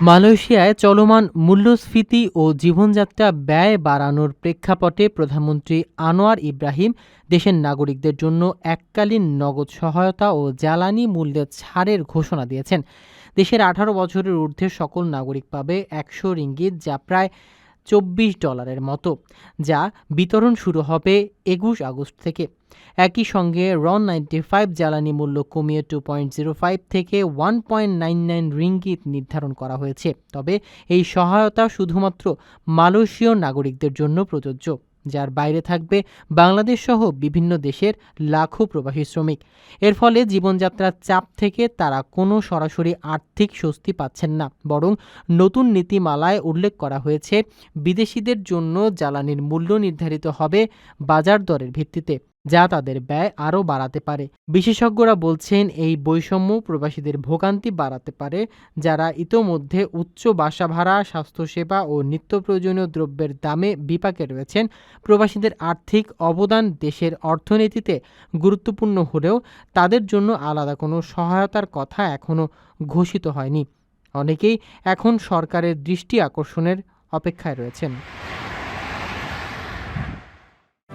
মালয়েশিয়ায় চলমান মূল্যস্ফীতি ও জীবনযাত্রা ব্যয় বাড়ানোর প্রেক্ষাপটে প্রধানমন্ত্রী আনোয়ার ইব্রাহিম দেশের নাগরিকদের জন্য এককালীন নগদ সহায়তা ও জ্বালানি মূল্যের ছাড়ের ঘোষণা দিয়েছেন। দেশের আঠারো বছরের ঊর্ধ্বে সকল নাগরিক পাবে একশো রিঙ্গিত, যা প্রায় চব্বিশ ডলারের মতো, যা বিতরণ শুরু হবে একুশ আগস্ট থেকে। একই সঙ্গে রন নাইনটি ফাইভ জ্বালানি মূল্য কমিয়ে টু পয়েন্ট জিরো ফাইভ থেকে one point nine nine ringgit নির্ধারণ করা হয়েছে। তবে এই সহায়তা শুধুমাত্র মালয়েশীয় নাগরিকদের জন্য প্রযোজ্য। যার বাইরে থাকবে বাংলাদেশ সহ বিভিন্ন দেশের লাখো প্রবাসী শ্রমিক। এর ফলে জীবনযাত্রার চাপ থেকে তারা কোনো সরাসরি আর্থিক স্বস্তি পাচ্ছেন না। বরং নতুন নীতিমালায় উল্লেখ করা হয়েছে, বিদেশিদের জন্য জ্বালানির মূল্য নির্ধারিত হবে বাজার দরের ভিত্তিতে। যা তাদের ব্যয় আরও বাড়াতে পারে। বিশেষজ্ঞরা বলছেন, এই বৈষম্য প্রবাসীদের ভোগান্তি বাড়াতে পারে যারা ইতোমধ্যে উচ্চ বাসা ভাড়া, স্বাস্থ্যসেবা ও নিত্য প্রয়োজনীয় দ্রব্যের দামে বিপাকে রয়েছেন। প্রবাসীদের আর্থিক অবদান দেশের অর্থনীতিতে গুরুত্বপূর্ণ হলেও তাদের জন্য আলাদা কোনো সহায়তার কথা এখনও ঘোষিত হয়নি। অনেকেই এখন সরকারের দৃষ্টি আকর্ষণের অপেক্ষায় রয়েছেন।